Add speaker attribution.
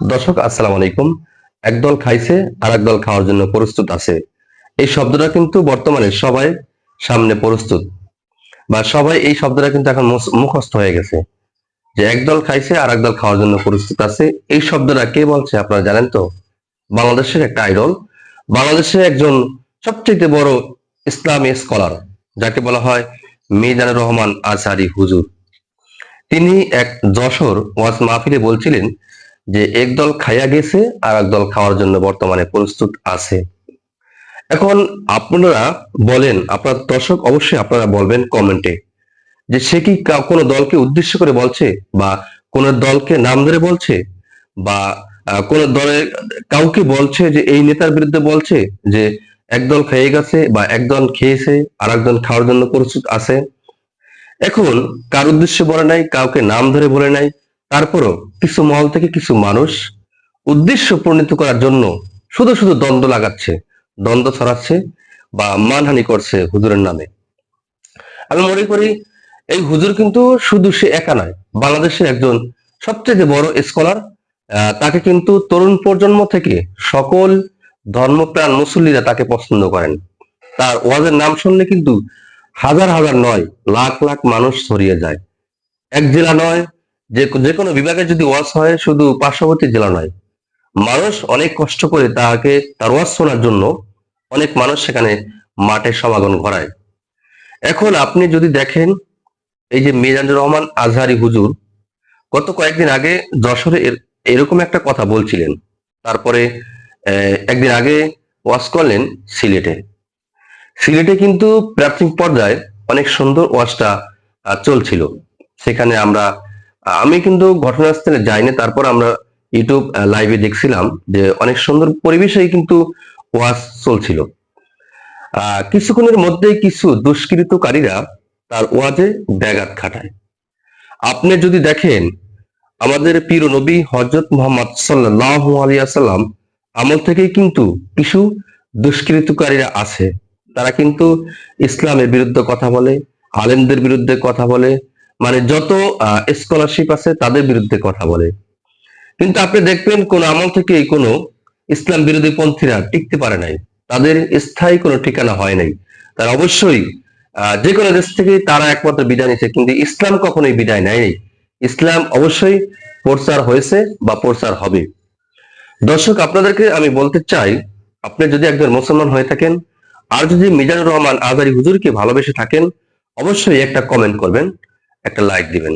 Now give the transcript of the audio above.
Speaker 1: দর্শক, আসসালামু আলাইকুম। একদল খাইছে আর দল খাওয়ার জন্য প্রস্তুত আছে। এই শব্দটা কিন্তু বর্তমানে সবাই সামনে প্রস্তুত। বা সবাই এই শব্দটা কিন্তু এখন মুখস্থ হয়ে গেছে। যে একদল খাইছে আর দল খাওয়ার জন্য প্রস্তুত আছে। এই শব্দটা কে বলছে আপনারা জানেন তো? বাংলাদেশের একটা আইডল। বাংলাদেশের একজন সবচেয়ে বড় ইসলামী স্কলার, যাকে বলা হয় মিজানুর রহমান আজহারি হুজুর। তিনি এক যশোর ওয়াজ মাহফিলে বলছিলেন যে একদল খাইয়া গেছে আর একদল খাওয়ার জন্য বর্তমানে প্রস্তুত আছে। এখন আপনারা বলেন, আপনার দর্শক অবশ্যই আপনারা বলবেন কমেন্টে যে সে কি কোনো দলকে উদ্দেশ্য করে বলছে বা কোন দলকে নাম ধরে বলছে বা কোন দলের কাউকে বলছে যে এই নেতার বিরুদ্ধে বলছে যে একদল খেয়ে গেছে বা একদল খেয়েছে আর একজন খাওয়ার জন্য প্রস্তুত আছে? এখন কার উদ্দেশ্যে বলে নাই, কাউকে নাম ধরে বলে নাই তারপরও কিছু মহল থেকে কিছু মানুষ উদ্দেশ্য প্রণীত করার জন্য শুধু শুধু দ্বন্দ্ব লাগাচ্ছে, দ্বন্দ্ব ছড়াচ্ছে বা মানহানি করছে হুজুরের নামে। আমি মনে করি এই হুজুর কিন্তু শুধু সে একা নয়, বাংলাদেশের একজন সবচেয়ে বড় স্কলার তাকে কিন্তু তরুণ প্রজন্ম থেকে সকল ধর্মপ্রাণ মুসল্লিরা তাকে পছন্দ করেন। তার ওয়াজের নাম শুনলে কিন্তু হাজার হাজার নয়, লাখ লাখ মানুষ ছড়িয়ে যায়। এক জেলা নয় যে যে কোনো বিভাগে যদি ওয়াজ হয় শুধু পার্শ্ববর্তী জেলা নয়, মানুষ অনেক কষ্ট করে তাকে তার ওয়াজ শোনার জন্য অনেক মানুষ সেখানে মাঠে সমাগম ঘটায়। এখন আপনি যদি দেখেন, এই যে মিজানুর রহমান আজহারি হুজুর গত কয়েকদিন আগে যশোরে এর- এরকম একটা কথা বলছিলেন। তারপরে একদিন আগে ওয়াজ করলেন সিলেটে। সিলেটে কিন্তু প্রাথমিক পর্যায়ে অনেক সুন্দর ওয়াজটা চলছিল। সেখানে আমরা আমি কিন্তু ঘটনাস্থলে যাইনি। তারপর আমরা ইউটিউব লাইভে দেখছিলাম যে অনেক সুন্দর পরিবেশেই কিন্তু ওয়াজ চলছিল। কিছুক্ষণের মধ্যে কিছু দুষ্কৃতকারীরা তার ওয়াজে ব্যাঘাত খাটায় আপনি যদি দেখেন, আমাদের প্রিয় নবী হজরত মোহাম্মদ সাল্লাহ আলিয়াল্লাম আমল থেকেই কিন্তু কিছু দুষ্কৃতকারীরা আছে। তারা কিন্তু ইসলামের বিরুদ্ধে কথা বলে, আলেমদের বিরুদ্ধে কথা বলে মানে যত স্কলারশিপ আছে তাদের বিরুদ্ধে কথা বলে। কিন্তু আপনি দেখবেন কোন আমল থেকে কোনো ইসলাম বিরোধী পন্থীরা টিকতে পারে নাই। তাদের স্থায়ী কোনো ঠিকানা হয় নাই। তারা অবশ্যই যে কোনো দেশ থেকে তারা একমাত্র বিদায় নিচ্ছে কিন্তু ইসলাম কখনোই বিদায় নেয়নি। ইসলাম অবশ্যই প্রচার হয়েছে বা প্রচার হবে। দর্শক, আপনাদেরকে আমি বলতে চাই, আপনি যদি একজন মুসলমান হয়ে থাকেন, আর যদি মিজানুর রহমান আজারি হুজুরকে ভালোবেসে থাকেন, অবশ্যই একটা কমেন্ট করবেন। একটা লাইক দিবেন